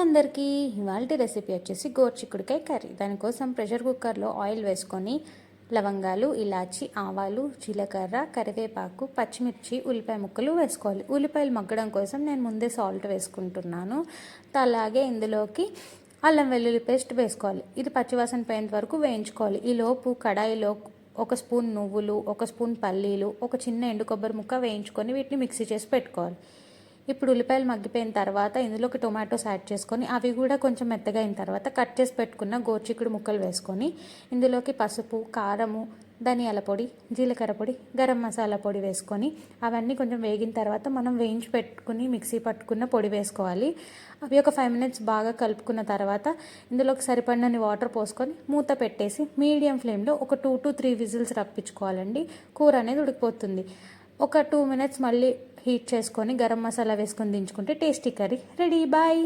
అందరికీ ఇవాళ రెసిపీ వచ్చేసి గోర్చిక్కుడికాయ కర్రీ. దానికోసం ప్రెషర్ కుక్కర్లో ఆయిల్ వేసుకొని లవంగాలు ఇలాచి ఆవాలు జీలకర్ర కరివేపాకు పచ్చిమిర్చి ఉల్లిపాయ ముక్కలు వేసుకోవాలి. ఉల్లిపాయలు మగ్గడం కోసం నేను ముందే సాల్ట్ వేసుకుంటున్నాను. అలాగే ఇందులోకి అల్లం వెల్లుల్లి పేస్ట్ వేసుకోవాలి. ఇది పచ్చివాసన పోయేంత వరకు వేయించుకోవాలి. ఈ లోపు కడాయిలో ఒక స్పూన్ నువ్వులు ఒక స్పూన్ పల్లీలు ఒక చిన్న ఎండు కొబ్బరి ముక్క వేయించుకొని వీటిని మిక్సీ చేసి పెట్టుకోవాలి. ఇప్పుడు ఉల్లిపాయలు మగ్గిపోయిన తర్వాత ఇందులోకి టొమాటోస్ యాడ్ చేసుకొని అవి కూడా కొంచెం మెత్తగా అయిన తర్వాత కట్ చేసి పెట్టుకున్న గోర్చిక్కుడు ముక్కలు వేసుకొని ఇందులోకి పసుపు కారము ధనియాల పొడి జీలకర్ర పొడి గరం మసాలా పొడి వేసుకొని అవన్నీ కొంచెం వేగిన తర్వాత మనం వేయించి పెట్టుకుని మిక్సీ పట్టుకున్న పొడి వేసుకోవాలి. అవి ఒక ఫైవ్ మినిట్స్ బాగా కలుపుకున్న తర్వాత ఇందులోకి సరిపడినని వాటర్ పోసుకొని మూత పెట్టేసి మీడియం ఫ్లేమ్లో ఒక టూ టు త్రీ విజిల్స్ రప్పించుకోవాలండి. కూర అనేది ఉడికిపోతుంది. ఒక టూ మినిట్స్ మళ్ళీ హీట్ చేసుకొని గరం మసాలా వేసుకొని దించుకుంటే టేస్టీ కర్రీ రెడీ బాయ్